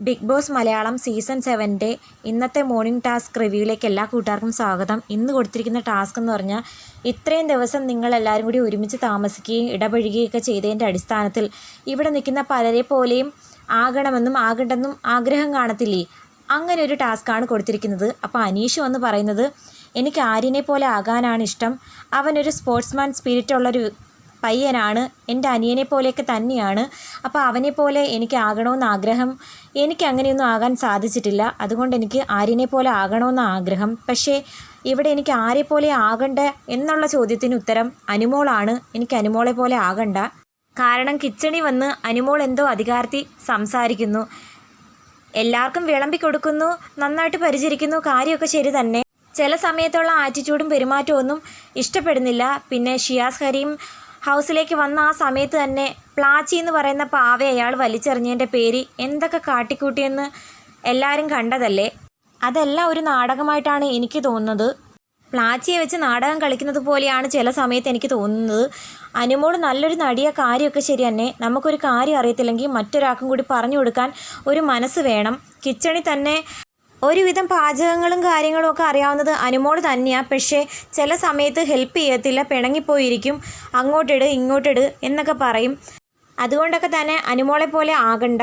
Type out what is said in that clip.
Big Boss Malayalam season സെവന്റെ ഇന്നത്തെ morning task റിവ്യൂയിലേക്ക് എല്ലാ കൂട്ടുകാർക്കും സ്വാഗതം. ഇന്ന് കൊടുത്തിരിക്കുന്ന ടാസ്ക് എന്ന് പറഞ്ഞാൽ ഇത്രയും ദിവസം നിങ്ങൾ എല്ലാവരും കൂടി ഒരുമിച്ച് താമസിക്കുകയും ഇടപഴകുകയൊക്കെ ചെയ്തതിന്റെ അടിസ്ഥാനത്തിൽ ഇവിടെ നിൽക്കുന്ന പലരെ പോലെയും ആകണമെന്നും ആകണ്ടെന്നും ആഗ്രഹം കാണത്തില്ലേ? അങ്ങനെ ഒരു ടാസ്ക്കാണ് കൊടുത്തിരിക്കുന്നത്. അപ്പോൾ അനീഷ് വന്ന് പറയുന്നത് എനിക്ക് ആര്യനെ പോലെ ആകാനാണ് ഇഷ്ടം. അവനൊരു സ്പോർട്സ്മാൻ സ്പിരിറ്റ് ഉള്ളൊരു പയ്യനാണ് എന്റെ അനിയനെ പോലെയൊക്കെ തന്നെയാണ്. അപ്പോൾ അവനെ പോലെ എനിക്ക് ആകണമെന്ന് ആഗ്രഹം എനിക്ക് അങ്ങനെയൊന്നും ആകാൻ സാധിച്ചിട്ടില്ല. അതുകൊണ്ട് എനിക്ക് ആര്യനെ പോലെ ആകണമെന്ന് ആഗ്രഹം. പക്ഷേ ഇവിടെ എനിക്ക് ആരെ പോലെ ആകണ്ട എന്നുള്ള ചോദ്യത്തിന് ഉത്തരം അനുമോളാണ്. എനിക്ക് അനുമോളെ പോലെ ആകണ്ട. കാരണം കിച്ചണി വന്ന് അനുമോൾ എന്തോ അധികാരത്തിൽ സംസാരിക്കുന്നു. എല്ലാവർക്കും വിളമ്പി കൊടുക്കുന്നു നന്നായിട്ട് പരിചരിക്കുന്നു കാര്യമൊക്കെ ശരി തന്നെ. ചില സമയത്തുള്ള ആറ്റിറ്റ്യൂഡും പെരുമാറ്റവും ഒന്നും ഇഷ്ടപ്പെടുന്നില്ല. പിന്നെ ഷിയാസ് ഹരിയും ഹൗസിലേക്ക് വന്ന ആ സമയത്ത് തന്നെ പ്ലാച്ചി എന്ന് പറയുന്ന പാവ അയാൾ വലിച്ചെറിഞ്ഞതിന്റെ പേര് എന്തൊക്കെ കാട്ടിക്കൂട്ടിയെന്ന് എല്ലാവരും കണ്ടതല്ലേ? അതെല്ലാം ഒരു നാടകമായിട്ടാണ് എനിക്ക് തോന്നുന്നത്. പ്ലാച്ചിയെ വെച്ച് നാടകം കളിക്കുന്നത് പോലെയാണ് ചില സമയത്ത് എനിക്ക് തോന്നുന്നത്. അനുമോൾ നല്ലൊരു നടിയ കാര്യമൊക്കെ ശരി തന്നെ. നമുക്കൊരു കാര്യം അറിയത്തില്ലെങ്കിൽ മറ്റൊരാൾക്കും കൂടി പറഞ്ഞു കൊടുക്കാൻ ഒരു മനസ്സ് വേണം. കിച്ചണിൽ തന്നെ ഒരുവിധം പാചകങ്ങളും കാര്യങ്ങളും ഒക്കെ അറിയാവുന്നത് അനുമോൾ തന്നെയാണ് പക്ഷേ ചില സമയത്ത് ഹെൽപ്പ് ചെയ്യത്തില്ല. പിണങ്ങിപ്പോയിരിക്കും. അങ്ങോട്ടിട് ഇങ്ങോട്ടിട് എന്നൊക്കെ പറയും. അതുകൊണ്ടൊക്കെ തന്നെ അനുമോളെ പോലെ ആകണ്ട.